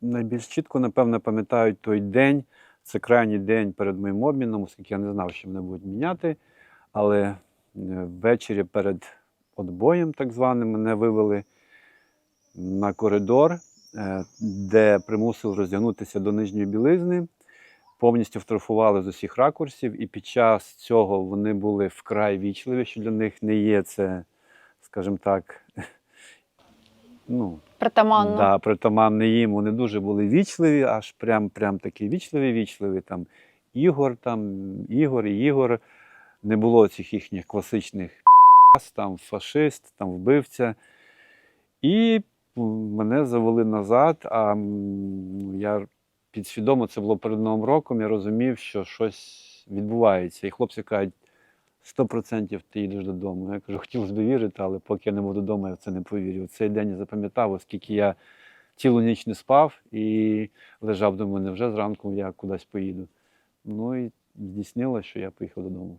найбільш чітко, напевно, пам'ятаю той день. Це крайній день перед моїм обміном, оскільки я не знав, що мене будуть міняти. Але е, ввечері перед отбоєм, так званим, мене вивели на коридор, е, де примусили роздягнутися до нижньої білизни. Повністю втрафували з усіх ракурсів, і під час цього вони були вкрай вічливі, що для них не є це, скажімо так, ну, Притаманно. Да, притаманне їм. Вони дуже були вічливі, аж прям, прям такі вічливі, вічливі. Там Ігор, там Ігор і Ігор. Не було цих їхніх класичних там фашист, там вбивця. І мене завели назад. А я підсвідомо це було перед Новим роком. Я розумів, що щось відбувається. І хлопці кажуть, 100% ти їдеш додому. Я кажу, хотілося б вірити, але поки я не буду вдома, я в це не повірю. Цей день я запам'ятав, оскільки я цілу ніч не спав і лежав думаю, не вже зранку, я кудись поїду. Ну і здійснилося, що я поїхав додому.